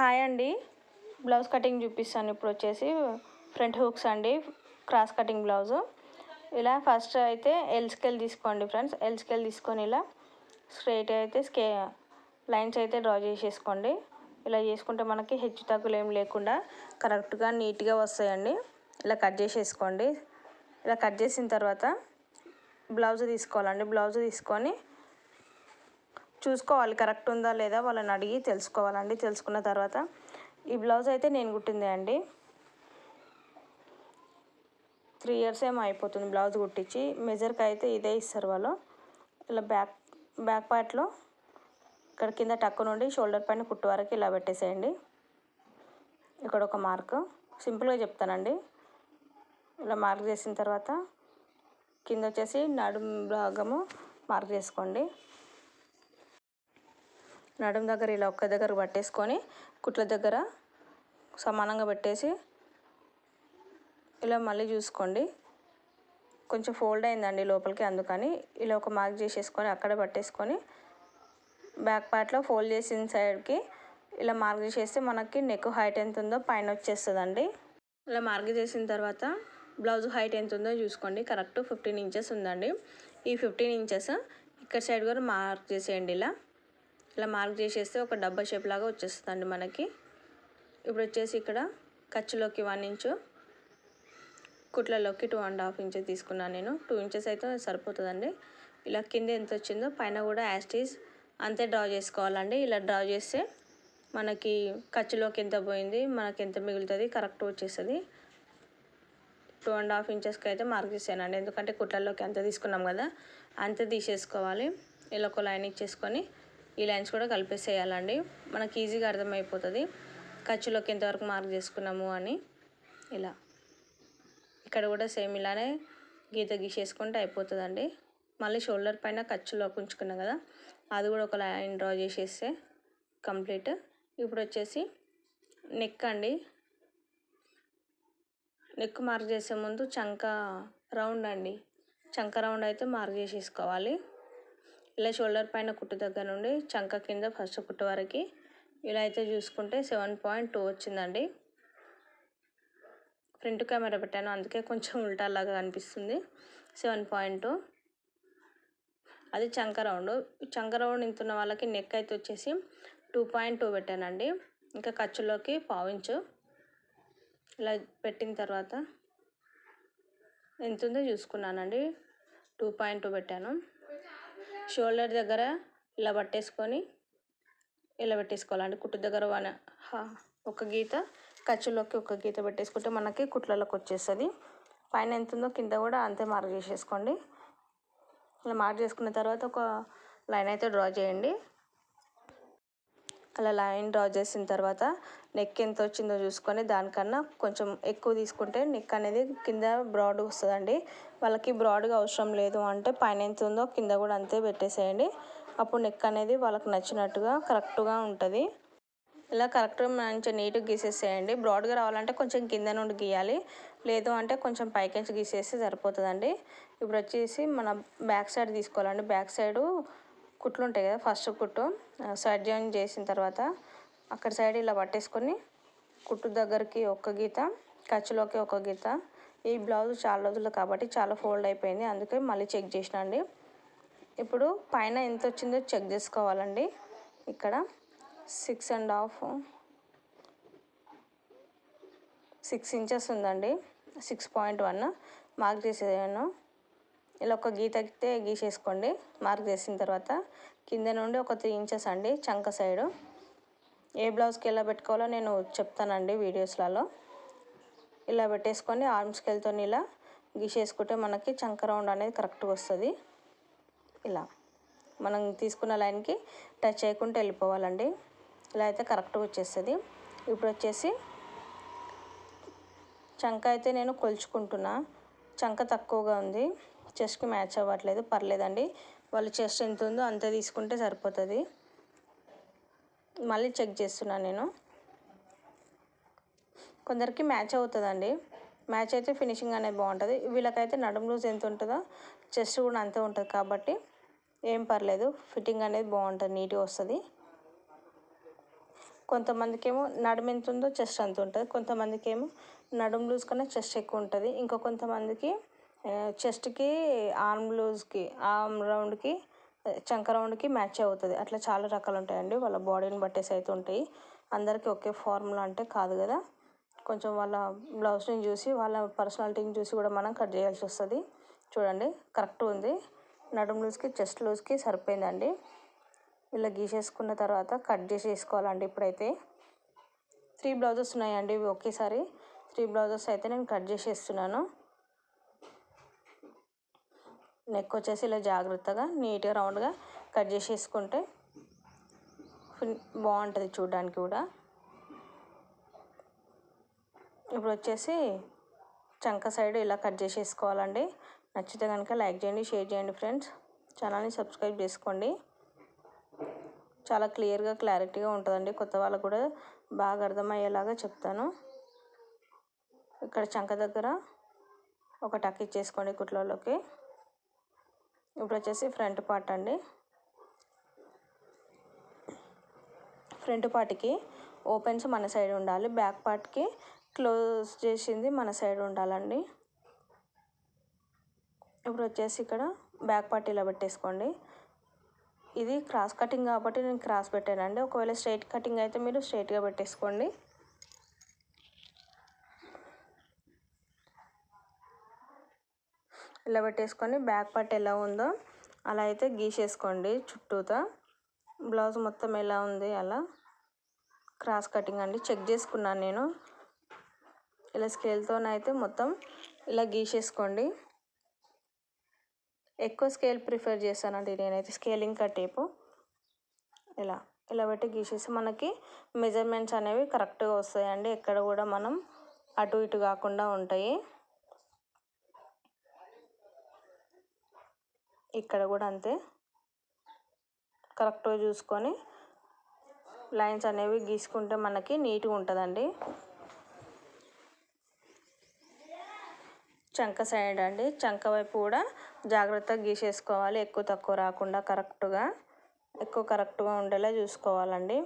Hi అండి. Blouse cutting చూపిస్తాను ఇప్పుడు వచ్చేసి. ఫ్రంట్ హుక్స్ అండి. Cross cutting blouse. ఇలా ఫస్ట్ అయితే ఎల్ స్కేల్ తీసుకోండి ఫ్రెండ్స్. ఎల్ స్కేల్ తీసుకొని ఇలా స్ట్రైట్ అయితే స్కే లైన్స్ అయితే డ్రా చేసేసుకోండి. ఇలా చేసుకుంటే మనకి హెచ్చు తగ్గులు ఏం లేకుండా కరెక్ట్గా నీట్గా వస్తాయండి. ఇలా కట్ చేసేసుకోండి. ఇలా కట్ చేసిన తర్వాత బ్లౌజ్ తీసుకోవాలండి. బ్లౌజ్ తీసుకొని చూసుకోవాలి. కరెక్ట్ ఉందా లేదా వాళ్ళని అడిగి తెలుసుకోవాలండి. తెలుసుకున్న తర్వాత ఈ బ్లౌజ్ అయితే నేను కుట్టిందే అండి. త్రీ ఇయర్స్ ఏమో అయిపోతుంది బ్లౌజ్ కుట్టించి. మెజర్కి అయితే ఇదే ఇస్తారు వాళ్ళు. ఇలా బ్యాక్ బ్యాక్ పార్ట్లో ఇక్కడ కింద టక్కు నుండి షోల్డర్ పైన కుట్టు వరకు ఇలా పెట్టేసేయండి. ఇక్కడ ఒక మార్క్. సింపుల్గా చెప్తానండి. ఇలా మార్క్ చేసిన తర్వాత కింద వచ్చేసి నడుం భాగము మార్క్ చేసుకోండి. నడుం దగ్గర ఇలా ఒక్క దగ్గర పట్టేసుకొని కుట్ల దగ్గర సమానంగా పెట్టేసి ఇలా మళ్ళీ చూసుకోండి. కొంచెం ఫోల్డ్ అయిందండి లోపలికి అందుకని ఇలా ఒక మార్క్ చేసేసుకొని అక్కడ పట్టేసుకొని బ్యాక్ పార్ట్లో ఫోల్డ్ చేసిన సైడ్కి ఇలా మార్క్ చేసేస్తే మనకి నెక్ హైట్ ఎంత ఉందో పైన వచ్చేస్తుందండి. ఇలా మార్క్ చేసిన తర్వాత బ్లౌజ్ హైట్ ఎంత ఉందో చూసుకోండి. కరెక్ట్ ఫిఫ్టీన్ ఇంచెస్ ఉందండి. ఈ ఫిఫ్టీన్ ఇంచెస్ ఇక్కడ సైడ్ కూడా మార్క్ చేసేయండి ఇలా. ఇలా మార్క్ చేసేస్తే ఒక డబ్బా షేప్ లాగా వచ్చేస్తుందండి మనకి. ఇప్పుడు వచ్చేసి ఇక్కడ ఖర్చులోకి వన్ ఇంచు కుట్లలోకి టూ అండ్ హాఫ్ ఇంచెస్ తీసుకున్నాను నేను. టూ ఇంచెస్ అయితే సరిపోతుందండి. ఇలా కింద ఎంత వచ్చిందో పైన కూడా యాస్టీస్ అంతే డ్రా చేసుకోవాలండి. ఇలా డ్రా చేస్తే మనకి ఖర్చులోకి ఎంత పోయింది మనకి ఎంత మిగులుతుంది కరెక్ట్ వచ్చేస్తుంది. టూ అండ్ హాఫ్ ఇంచెస్కి అయితే మార్క్ చేసానండి ఎందుకంటే కుట్లలోకి అంత తీసుకున్నాం కదా అంతే తీసేసుకోవాలి. ఇలా ఒక లైన్ ఇచ్చేసుకొని ఈ లైన్స్ కూడా కలిపేసేయాలండి. మనకి ఈజీగా అర్థమైపోతుంది. ఖర్చులోకి ఎంతవరకు మార్క్ చేసుకున్నాము అని ఇలా. ఇక్కడ కూడా సేమ్ ఇలానే గీత గీసేసుకుంటే అయిపోతుందండి. మళ్ళీ షోల్డర్ పైన ఖర్చులోకి ఉంచుకున్నాం కదా అది కూడా ఒక లైన్ డ్రా చేసేస్తే కంప్లీట్ ఇప్పుడు వచ్చేసి నెక్ అండి. నెక్ మార్క్ చేసే ముందు చంక రౌండ్ అండి. చంక రౌండ్ అయితే మార్క్ చేసేసుకోవాలి. ఇలా షోల్డర్ పైన కుట్టు దగ్గర నుండి చంక కింద ఫస్ట్ కుట్టు వరకు ఇలా అయితే చూసుకుంటే సెవెన్ పాయింట్ టూ వచ్చిందండి. ఫ్రంట్ కెమెరా పెట్టాను అందుకే కొంచెం ఉల్టాలాగా కనిపిస్తుంది సెవెన్ పాయింట్ అది చంక రౌండ్. చంక రౌండ్ ఇంతున్న వాళ్ళకి నెక్ అయితే వచ్చేసి టూ పాయింట్ టూ పెట్టానండి. ఇంకా ఖర్చులోకి పావించు ఇలా పెట్టిన తర్వాత ఎంత ఉందో చూసుకున్నానండి. టూ పాయింట్ టూ పెట్టాను. షోల్డర్ దగ్గర ఇలా పట్టేసుకొని ఇలా పెట్టేసుకోవాలండి. కుట్టు దగ్గర వన్ ఒక గీత ఖర్చులోకి ఒక గీత పెట్టేసుకుంటే మనకి కుట్లలోకి వచ్చేస్తుంది. పైన ఎంత ఉందో కింద కూడా అంతే మార్క్ చేసేసుకోండి. ఇలా మార్క్ చేసుకున్న తర్వాత ఒక లైన్ అయితే డ్రా చేయండి. అలా లైన్ డ్రా చేసిన తర్వాత నెక్ ఎంత వచ్చిందో చూసుకొని దానికన్నా కొంచెం ఎక్కువ తీసుకుంటే నెక్ అనేది కింద బ్రాడ్ వస్తుందండి. వాళ్ళకి బ్రాడ్గా అవసరం లేదు అంటే పైన ఎంత ఉందో కింద కూడా అంతే పెట్టేసేయండి. అప్పుడు నెక్ అనేది వాళ్ళకి నచ్చినట్టుగా కరెక్ట్గా ఉంటుంది. ఇలా కరెక్ట్గా మంచిగా నీట్గా గీసేసేయండి. బ్రాడ్గా రావాలంటే కొంచెం కింద నుండి గీయాలి. లేదు అంటే కొంచెం పైకించి గీసేస్తే సరిపోతుందండి. ఇప్పుడు వచ్చేసి మన బ్యాక్ సైడ్ తీసుకోవాలండి. బ్యాక్ సైడు కుట్లు ఉంటాయి కదా ఫస్ట్ కుట్టు. సైడ్ జాయిన్ చేసిన తర్వాత అక్కడ సైడ్ ఇలా పట్టేసుకొని కుట్టు దగ్గరికి ఒక గీత ఖర్చులోకి ఒక గీత. ఈ బ్లౌజ్ చాలా రోజులు కాబట్టి చాలా ఫోల్డ్ అయిపోయింది. అందుకే మళ్ళీ చెక్ చేసిన అండి. ఇప్పుడు పైన ఎంత వచ్చిందో చెక్ చేసుకోవాలండి. ఇక్కడ six and half six inches ఉందండి. సిక్స్ పాయింట్ వన్ మార్క్ చేసేదాను ఇలా ఒక గీత అయితే గీసేసుకోండి. మార్క్ చేసిన తర్వాత కింద నుండి ఒక త్రీ ఇంచెస్ అండి చంక సైడు. ఏ బ్లౌజ్కి ఎలా పెట్టుకోవాలో నేను చెప్తానండి వీడియోస్లలో. ఇలా పెట్టేసుకొని ఆర్మ్ స్కేల్తో ఇలా గీసేసుకుంటే మనకి చంక రౌండ్ అనేది కరెక్ట్గా వస్తుంది. ఇలా మనం తీసుకున్న లైన్కి టచ్ చేయకుండా వెళ్ళిపోవాలండి. ఇలా అయితే కరెక్ట్గా వచ్చేస్తుంది. ఇప్పుడు వచ్చేసి చంక అయితే నేను కొలుచుకుంటున్నా. చంక తక్కువగా ఉంది. చెస్ట్కి మ్యాచ్ అవ్వట్లేదు పర్లేదండి. వాళ్ళు చెస్ట్ ఎంత ఉందో అంతే తీసుకుంటే సరిపోతుంది. మళ్ళీ చెక్ చేస్తున్నాను నేను. కొందరికి మ్యాచ్ అవుతుందండి. మ్యాచ్ అయితే ఫినిషింగ్ అనేది బాగుంటుంది. వీళ్ళకైతే నడుము లూజ్ ఎంత ఉంటుందో చెస్ట్ కూడా అంతే ఉంటుంది కాబట్టి ఏం పర్లేదు. ఫిట్టింగ్ అనేది బాగుంటుంది నీట్గా వస్తుంది. కొంతమందికి ఏమో నడుము ఎంత ఉందో చెస్ట్ అంత ఉంటుంది. కొంతమందికి ఏమో నడుము లూజ్ కన్నా చెస్ట్ ఎక్కువ ఉంటుంది. ఇంకా కొంతమందికి చెస్ట్కి ఆర్మ్ లూజ్కి ఆర్మ్ రౌండ్కి చంక రౌండ్కి మ్యాచ్ అవుతుంది. అట్లా చాలా రకాలు ఉంటాయండి వాళ్ళ బాడీని బట్టేసి అయితే ఉంటాయి. అందరికీ ఒకే ఫార్ములా అంటే కాదు కదా. కొంచెం వాళ్ళ బ్లౌజ్ని చూసి వాళ్ళ పర్సనాలిటీని చూసి కూడా మనం కట్ చేయాల్సి వస్తుంది. చూడండి కరెక్ట్ ఉంది. నడుము లూజ్కి చెస్ట్ లూజ్కి సరిపోయిందండి. ఇలా గీసేసుకున్న తర్వాత కట్ చేసి వేసుకోవాలండి ఇప్పుడైతే. త్రీ బ్లౌజెస్ ఉన్నాయండి ఇవి ఒకేసారి. త్రీ బ్లౌజెస్ అయితే నేను కట్ చేసేస్తున్నాను నెక్ వచ్చేసి ఇలా జాగ్రత్తగా నీట్గా రౌండ్గా కట్ చేసేసుకుంటే బాగుంటుంది చూడడానికి కూడా. ఇప్పుడు వచ్చేసి చంక సైడ్ ఇలా కట్ చేసేసుకోవాలండి. నచ్చితే కనుక లైక్ చేయండి షేర్ చేయండి ఫ్రెండ్స్. ఛానల్ని సబ్స్క్రైబ్ చేసుకోండి. చాలా క్లియర్గా క్లారిటీగా ఉంటుందండి. కొత్త వాళ్ళకు కూడా బాగా అర్థమయ్యేలాగా చెప్తాను. ఇక్కడ చంక దగ్గర ఒక టక్ ఇచ్చేసుకోండి కుట్లలోకి. ఇప్పుడు వచ్చేసి ఫ్రంట్ పార్ట్ అండి. ఫ్రంట్ పార్ట్కి ఓపెన్స్ మన సైడ్ ఉండాలి. బ్యాక్ పార్ట్కి క్లోజ్ చేసింది మన సైడ్ ఉండాలండి. ఇప్పుడు వచ్చేసి ఇక్కడ బ్యాక్ పార్ట్ ఇలా పెట్టేసుకోండి. ఇది క్రాస్ కటింగ్ కాబట్టి నేను క్రాస్ పెట్టానండి. ఒకవేళ స్ట్రైట్ కటింగ్ అయితే మీరు స్ట్రైట్గా పెట్టేసుకోండి. ఇలా పెట్టేసుకొని బ్యాక్ పార్ట్ ఎలా ఉందో అలా అయితే గీసేసుకోండి చుట్టూతో. బ్లౌజ్ మొత్తం ఎలా ఉంది అలా. క్రాస్ కటింగ్ అండి. చెక్ చేసుకున్నాను నేను. ఇలా స్కేల్తోనైతే మొత్తం ఇలా గీసేసుకోండి. ఎక్కువ స్కేల్ ప్రిఫర్ చేస్తానండి నేనైతే స్కేలింగ్ కట్టేపు ఇలా ఇలా పెట్టి గీసేసి మనకి మెజర్మెంట్స్ అనేవి కరెక్ట్గా వస్తాయండి. ఎక్కడ కూడా మనం అటు ఇటు కాకుండా ఉంటాయి. ఇక్కడ కూడా అంతే. కరెక్ట్గా చూసుకొని లైన్స్ అనేవి గీసుకుంటే మనకి నీట్గా ఉంటుందండి. చంక సైడ్ అండి. చంక వైపు కూడా జాగ్రత్తగా గీసేసుకోవాలి. ఎక్కువ తక్కువ రాకుండా కరెక్ట్గా ఎక్కువ కరెక్ట్గా ఉండేలా చూసుకోవాలండి.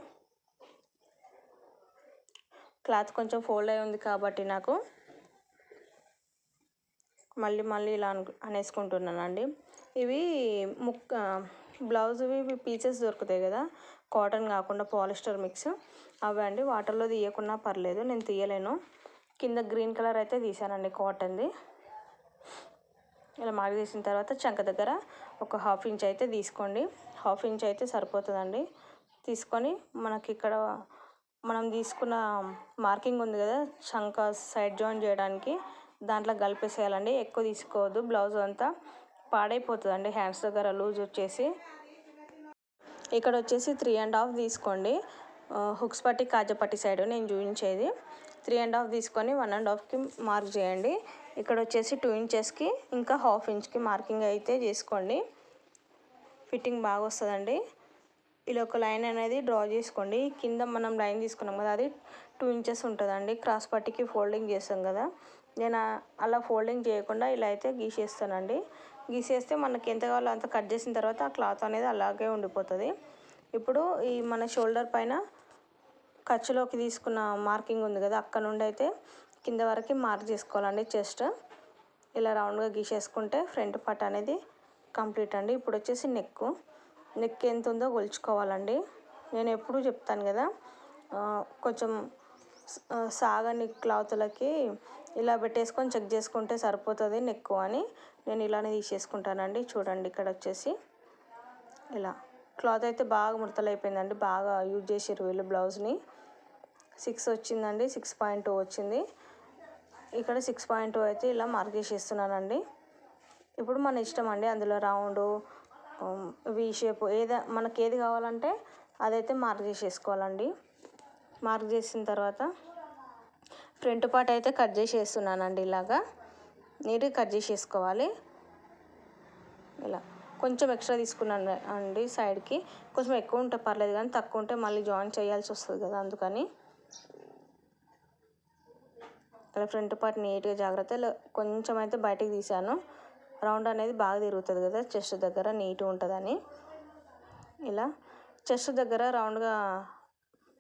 క్లాత్ కొంచెం ఫోల్డ్ అయి ఉంది కాబట్టి నాకు మళ్ళీ మళ్ళీ ఇలా అనేసుకుంటున్నానండి. ఇవి ముక్క బ్లౌజ్వి పీసెస్ దొరుకుతాయి కదా కాటన్ కాకుండా పాలిస్టర్ మిక్స్. అవి అండి వాటర్లో తీయకున్నా పర్లేదు నేను తీయలేను. కింద గ్రీన్ కలర్ అయితే తీసానండి కాటన్ది. ఇలా మార్క్ తీసిన తర్వాత చంక దగ్గర ఒక హాఫ్ ఇంచ్ అయితే తీసుకోండి. హాఫ్ ఇంచ్ అయితే సరిపోతుందండి. తీసుకొని మనకి ఇక్కడ మనం తీసుకున్న మార్కింగ్ ఉంది కదా చంక సైడ్ జాయిన్ చేయడానికి దాంట్లో కలిపేసేయాలండి. ఎక్కువ తీసుకోవద్దు బ్లౌజ్ అంతా. పాడైపోతుందండి. హ్యాండ్స్ దగ్గర లూజ్ వచ్చేసి. ఇక్కడ వచ్చేసి త్రీ అండ్ హాఫ్ తీసుకోండి. హుక్స్ పట్టి కాజపట్టి సైడ్ నేను చూపించేది. త్రీ అండ్ హాఫ్ తీసుకొని వన్ అండ్ హాఫ్కి మార్క్ చేయండి. ఇక్కడ వచ్చేసి టూ ఇంచెస్కి ఇంకా హాఫ్ ఇంచ్కి మార్కింగ్ అయితే చేసుకోండి. ఫిట్టింగ్ బాగా వస్తుందండి. ఇలా ఒక లైన్ అనేది డ్రా చేసుకోండి. కింద మనం లైన్ తీసుకున్నాం కదా అది టూ ఇంచెస్ ఉంటుందండి. క్రాస్ పట్టికి ఫోల్డింగ్ చేస్తాం కదా. నేను అలా ఫోల్డింగ్ చేయకుండా ఇలా అయితే గీసేస్తానండి. గీసేస్తే మనకి ఎంత కావాలో అంత కట్ చేసిన తర్వాత ఆ క్లాత్ అనేది అలాగే ఉండిపోతుంది. ఇప్పుడు ఈ మన షోల్డర్ పైన ఖర్చులోకి తీసుకున్న మార్కింగ్ ఉంది కదా అక్కడ నుండి అయితే కింద వరకు మార్క్ చేసుకోవాలండి చెస్ట్. ఇలా రౌండ్గా గీసేసుకుంటే ఫ్రంట్ పార్ట్ అనేది కంప్లీట్ అండి. ఇప్పుడు వచ్చేసి నెక్. నెక్ ఎంత ఉందో కొలుచుకోవాలండి. నేను ఎప్పుడూ చెప్తాను కదా కొంచెం సాగని క్లాతులకి ఇలా పెట్టేసుకొని చెక్ చేసుకుంటే సరిపోతుంది నెక్ అని నేను ఇలానే తీసేసుకుంటానండి. చూడండి ఇక్కడ వచ్చేసి ఇలా క్లాత్ అయితే బాగా ముడతలైపోయిందండి. బాగా యూజ్ చేసారు వీళ్ళు బ్లౌజ్ని. సిక్స్ వచ్చిందండి సిక్స్ పాయింట్ టూ వచ్చింది. ఇక్కడ సిక్స్ పాయింట్ టూ అయితే ఇలా మార్క్ చేసేస్తున్నానండి. ఇప్పుడు మన ఇష్టం అండి అందులో రౌండ్ వి షేప్ ఏదో మనకి ఏది కావాలంటే అదైతే మార్క్ చేసేసుకోవాలండి. మార్క్ చేసిన తర్వాత ఫ్రంట్ పార్ట్ అయితే కట్ చేసేస్తున్నానండి ఇలాగా. నీట్గా కట్ చేసేసుకోవాలి. ఇలా కొంచెం ఎక్స్ట్రా తీసుకున్నాను అండి సైడ్కి. కొంచెం ఎక్కువ ఉంటే పర్లేదు కానీ తక్కువ ఉంటే మళ్ళీ జాయిన్ చేయాల్సి వస్తుంది కదా అందుకని. ఇలా ఫ్రంట్ పార్ట్ నీట్గా జాగ్రత్త కొంచెం అయితే బయటకు తీసాను రౌండ్ అనేది బాగా తిరుగుతుంది కదా చెస్ట్ దగ్గర నీట్గా ఉంటుందని. ఇలా చెస్ట్ దగ్గర రౌండ్గా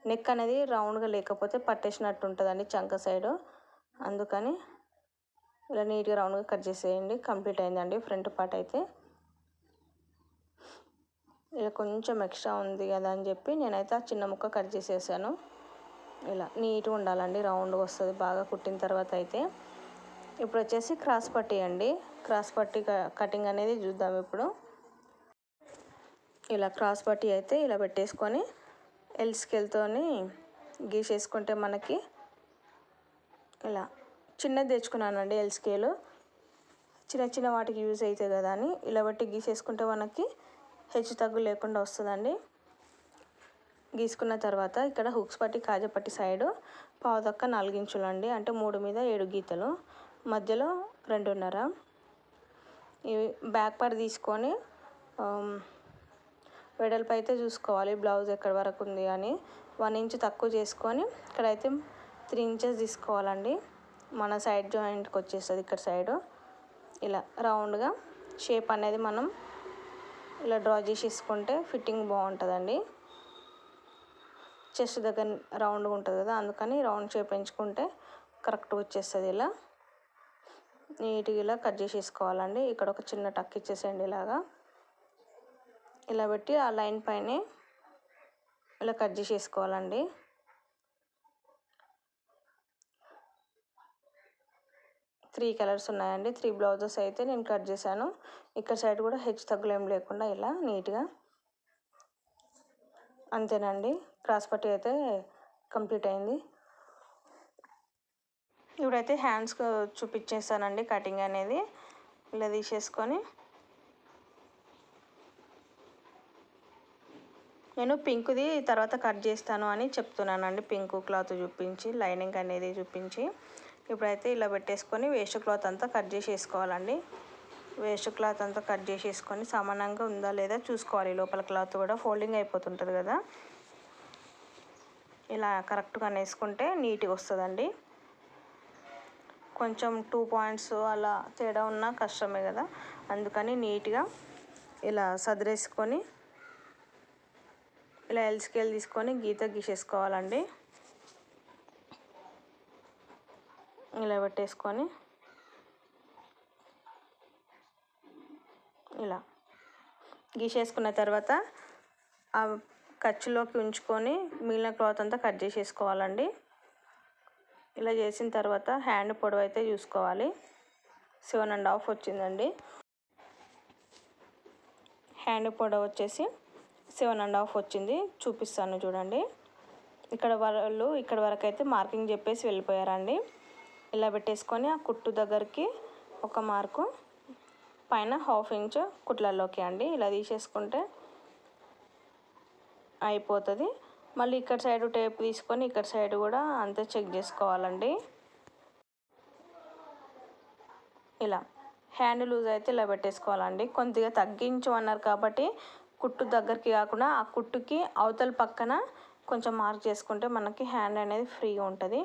నెక్ అనేది రౌండ్గా లేకపోతే పట్టేసినట్టు ఉంటుందండి చంక సైడు. అందుకని ఇలా నీట్గా రౌండ్గా కట్ చేసేయండి. కంప్లీట్ అయిందండి ఫ్రంట్ పార్ట్ అయితే. ఇలా కొంచెం ఎక్స్ట్రా ఉంది కదా అని చెప్పి నేనైతే ఆ చిన్న ముక్క కట్ చేసేసాను. ఇలా నీట్గా ఉండాలండి రౌండ్గా వస్తుంది బాగా కుట్టిన తర్వాత అయితే. ఇప్పుడు వచ్చేసి క్రాస్ పట్టి అండి. క్రాస్ పట్టి కటింగ్ అనేది చూద్దాం ఇప్పుడు. ఇలా క్రాస్ పట్టి అయితే ఇలా పెట్టేసుకొని ఎల్ స్కేల్తోని గీసేసుకుంటే మనకి ఇలా చిన్నది తెచ్చుకున్నానండి ఎల్ స్కేలు చిన్న చిన్న వాటికి యూజ్ అవుతాయి కదా అని ఇలా బట్టి గీసేసుకుంటే మనకి హెచ్చు తగ్గు లేకుండా వస్తుందండి. గీసుకున్న తర్వాత ఇక్కడ హుక్స్ పట్టి కాజపట్టి సైడు పావుదక్క నాలుగు ఇంచులు అండి అంటే మూడు మీద ఏడు గీతలు. మధ్యలో రెండున్నర. ఇవి బ్యాక్ పార్ట్ తీసుకొని um, వెడల్పు అయితే చూసుకోవాలి. బ్లౌజ్ ఎక్కడి వరకు ఉంది అని వన్ ఇంచ్ తక్కువ చేసుకొని ఇక్కడైతే త్రీ ఇంచెస్ తీసుకోవాలండి. మన సైడ్ జాయింట్కి వచ్చేస్తుంది ఇక్కడ సైడు. ఇలా రౌండ్గా షేప్ అనేది మనం ఇలా డ్రా చేసేసుకుంటే ఫిట్టింగ్ బాగుంటుందండి. చెస్ట్ దగ్గర రౌండ్గా ఉంటుంది కదా అందుకని రౌండ్ షేప్ ఎంచుకుంటే కరెక్ట్గా వచ్చేస్తుంది ఇలా. నీట్గా ఇలా కట్ చేసేసుకోవాలండి ఇక్కడ ఒక చిన్న టక్ ఇచ్చేసేయండి ఇలాగా. ఇలా పెట్టి ఆ లైన్ పైనే ఇలా కట్ చేసేసుకోవాలండి. త్రీ కలర్స్ ఉన్నాయండి. త్రీ బ్లౌజెస్ అయితే నేను కట్ చేశాను. ఇక్కడ సైడ్ కూడా హెచ్చు తగ్గులు ఏం లేకుండా ఇలా నీట్గా అంతేనండి. క్రాస్ పట్టి అయితే కంప్లీట్ అయింది. ఇప్పుడైతే హ్యాండ్స్ చూపించేస్తానండి కటింగ్ అనేది. ఇలా తీసేసుకొని నేను పింక్ది తర్వాత కట్ చేస్తాను అని చెప్తున్నానండి. పింక్ క్లాత్ చూపించి లైనింగ్ అనేది చూపించి. ఇప్పుడైతే ఇలా పెట్టేసుకొని వేస్ట్ క్లాత్ అంతా కట్ చేసేసుకోవాలండి. వేస్ట్ క్లాత్ అంతా కట్ చేసేసుకొని సమానంగా ఉందా లేదా చూసుకోవాలి. లోపల క్లాత్ కూడా ఫోల్డింగ్ అయిపోతుంటుంది కదా. ఇలా కరెక్ట్గా వేసుకుంటే నీట్గా వస్తుందండి. కొంచెం టూ పాయింట్స్ అలా తేడా ఉన్నా కష్టమే కదా. అందుకని నీట్గా ఇలా సదిరేసుకొని ఇలా ఎల్ స్కేల్ తీసుకొని గీత గీసేసుకోవాలండి. ఇలా పెట్టేసుకొని ఇలా గీసేసుకున్న తర్వాత ఆ ఖర్చులోకి ఉంచుకొని మిగిలిన క్లాత్ అంతా కట్ చేసేసుకోవాలండి. ఇలా చేసిన తర్వాత హ్యాండ్ పొడవు అయితే చూసుకోవాలి. సెవెన్ అండ్ హాఫ్ వచ్చిందండి. హ్యాండ్ పొడవు వచ్చేసి సెవెన్ అండ్ హాఫ్ వచ్చింది. చూపిస్తాను చూడండి. ఇక్కడ వాళ్ళు ఇక్కడ వరకు అయితే మార్కింగ్ చెప్పేసి వెళ్ళిపోయారండి. ఇలా పెట్టేసుకొని ఆ కుట్టు దగ్గరికి ఒక మార్కు పైన హాఫ్ ఇంచ్ కుట్లలోకి అండి. ఇలా తీసేసుకుంటే అయిపోతుంది. మళ్ళీ ఇక్కడ సైడ్ టేప్ తీసుకొని ఇక్కడ సైడ్ కూడా అంతే చెక్ చేసుకోవాలండి. ఇలా హ్యాండ్ లూజ్ అయితే ఇలా పెట్టేసుకోవాలండి. కొద్దిగా తగ్గించు అన్నారు కాబట్టి కుట్టు దగ్గరికి కాకుండా ఆ కుట్టుకి అవతల పక్కన కొంచెం మార్క్ చేసుకుంటే మనకి హ్యాండ్ అనేది ఫ్రీగా ఉంటుంది.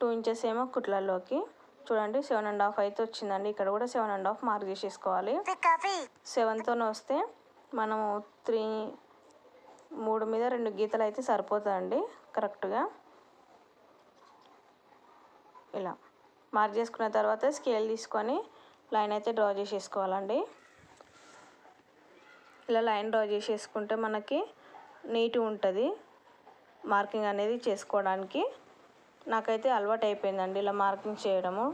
టూ ఇంచెస్ ఏమో కుట్లలోకి. చూడండి సెవెన్ అండ్ హాఫ్ అయితే వచ్చిందండి. ఇక్కడ కూడా సెవెన్ అండ్ హాఫ్ మార్క్ చేసేసుకోవాలి. సెవెన్తో వస్తే మనము త్రీ మూడు మీద రెండు గీతలు అయితే సరిపోతుందండి కరెక్ట్గా ఇలా. మార్క్ చేసుకున్న తర్వాత స్కేల్ తీసుకొని లైన్ అయితే డ్రా చేసేసుకోవాలండి. ఇలా లైన్ డ్రా చేసేసుకుంటే మనకి నీట్గా ఉంటుంది. మార్కింగ్ అనేది చేసుకోవడానికి. నాకైతే అలవాటు అయిపోయిందండి ఇలా మార్కింగ్ చేయడము.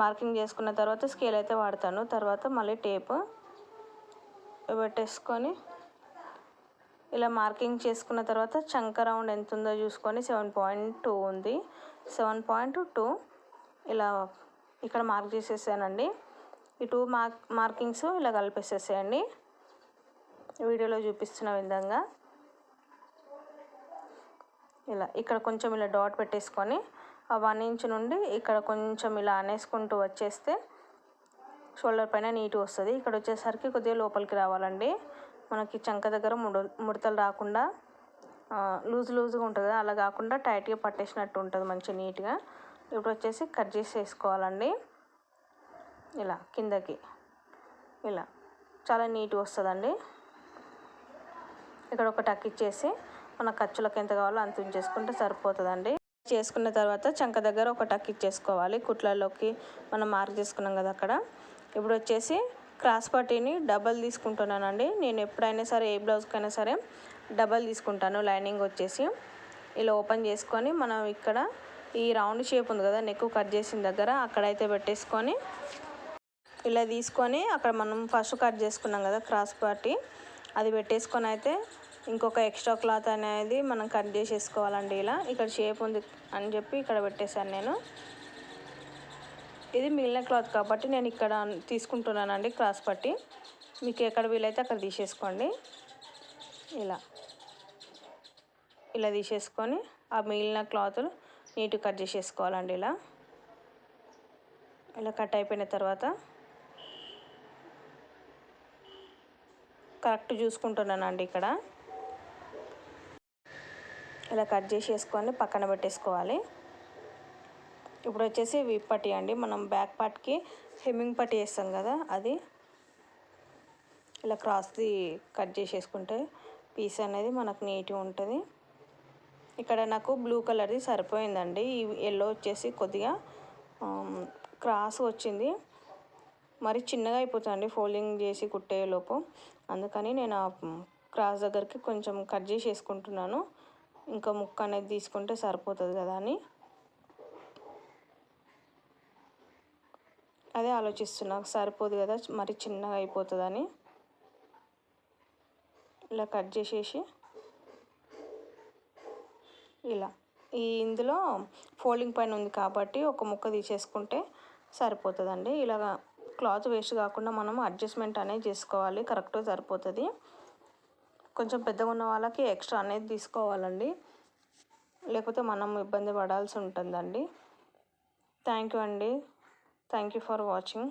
మార్కింగ్ చేసుకున్న తర్వాత స్కేల్ అయితే వాడతాను. తర్వాత మళ్ళీ టేప్ పెట్టేసుకొని ఇలా మార్కింగ్ చేసుకున్న తర్వాత చంక రౌండ్ ఎంత ఉందో చూసుకొని సెవెన్ పాయింట్ టూ ఉంది. సెవెన్ పాయింట్ టూ ఇలా ఇక్కడ మార్క్ చేసేసానండి. ఈ టూ మార్క్ మార్కింగ్స్ ఇలా కలిపేసేసేయండి. వీడియోలో చూపిస్తున్న విధంగా ఇలా ఇక్కడ కొంచెం ఇలా డాట్ పెట్టేసుకొని ఆ వన్ ఇంచ్ నుండి ఇక్కడ కొంచెం ఇలా అనేసుకుంటూ వచ్చేస్తే షోల్డర్ పైన నీట్గా వస్తుంది. ఇక్కడ వచ్చేసరికి కొద్దిగా లోపలికి రావాలండి. మనకి చంక దగ్గర ముడ ముడతలు రాకుండా లూజ్ లూజ్గా ఉంటుంది కదా అలా కాకుండా టైట్గా పట్టేసినట్టు ఉంటుంది మంచి నీట్గా. ఇప్పుడు వచ్చేసి కట్ చేసి వేసుకోవాలండి ఇలా కిందకి. ఇలా. చాలా నీట్గా వస్తుందండి. ఇక్కడ ఒక టక్ ఇచ్చేసి మన ఖర్చులకు ఎంత కావాలో అంత ఉంచేసుకుంటే సరిపోతుందండి. చేసుకున్న తర్వాత చంక దగ్గర ఒక టక్ ఇచ్చేసుకోవాలి. కుట్లలోకి మనం మార్క్ చేసుకున్నాం కదా అక్కడ. ఇప్పుడు వచ్చేసి క్రాస్ పట్టీని డబల్ తీసుకుంటున్నానండి. నేను ఎప్పుడైనా సరే ఏ బ్లౌజ్కైనా సరే డబల్ తీసుకుంటాను. లైనింగ్ వచ్చేసి ఇలా ఓపెన్ చేసుకొని మనం ఇక్కడ ఈ రౌండ్ షేప్ ఉంది కదా నెక్ కట్ చేసిన దగ్గర అక్కడైతే పెట్టేసుకొని ఇలా తీసుకొని అక్కడ మనం ఫస్ట్ కట్ చేసుకున్నాం కదా క్రాస్ పార్టీ అది పెట్టేసుకొని అయితే ఇంకొక ఎక్స్ట్రా క్లాత్ అనేది మనం కట్ చేసేసుకోవాలండి ఇలా. ఇక్కడ షేప్ ఉంది అని చెప్పి ఇక్కడ పెట్టేశాను నేను. ఇది మిగిలిన క్లాత్ కాబట్టి నేను ఇక్కడ తీసుకుంటున్నానండి క్రాస్ పట్టి. మీకు ఎక్కడ వీలైతే అక్కడ తీసేసుకోండి. ఇలా. ఇలా తీసేసుకొని ఆ మిగిలిన క్లాతులు నీట్గా కట్ చేసేసుకోవాలండి ఇలా. ఇలా కట్ అయిపోయిన తర్వాత కరెక్ట్ చూసుకుంటున్నానండి ఇక్కడ. ఇలా కట్ చేసేసుకొని పక్కన పెట్టేసుకోవాలి. ఇప్పుడు వచ్చేసి విప్ పట్టి అండి. మనం బ్యాక్ పార్ట్కి హెమ్మింగ్ పట్టి వేస్తాం కదా అది. ఇలా క్రాస్ది కట్ చేసేసుకుంటే పీస్ అనేది మనకు నీట్గా ఉంటుంది. ఇక్కడ నాకు బ్లూ కలర్ది సరిపోయిందండి. ఈ ఎల్లో వచ్చేసి కొద్దిగా క్రాస్ వచ్చింది. మరి చిన్నగా అయిపోతుంది ఫోల్డింగ్ చేసి కుట్టేలోపు. అందుకని నేను క్రాస్ దగ్గరికి కొంచెం కట్ చేసి వేసుకుంటున్నాను ఇంకా ముక్క అనేది తీసుకుంటే సరిపోతుంది కదా అని. అదే ఆలోచిస్తున్నా సరిపోదు కదా మరి చిన్నగా అయిపోతుందని ఇలా కట్ చేసేసి ఇలా. ఈ ఇందులో ఫోల్డింగ్ పైన ఉంది కాబట్టి ఒక ముక్క తీసేసుకుంటే సరిపోతుందండి. ఇలాగా క్లాత్ వేస్ట్ కాకుండా మనం అడ్జస్ట్మెంట్ అనేది చేసుకోవాలి కరెక్ట్గా సరిపోతుంది. కొంచెం పెద్దగా ఉన్న వాళ్ళకి ఎక్స్ట్రా అనేది తీసుకోవాలండి. లేకపోతే మనం ఇబ్బంది పడాల్సి ఉంటుందండి. థ్యాంక్ యూ అండి. Thank you for watching.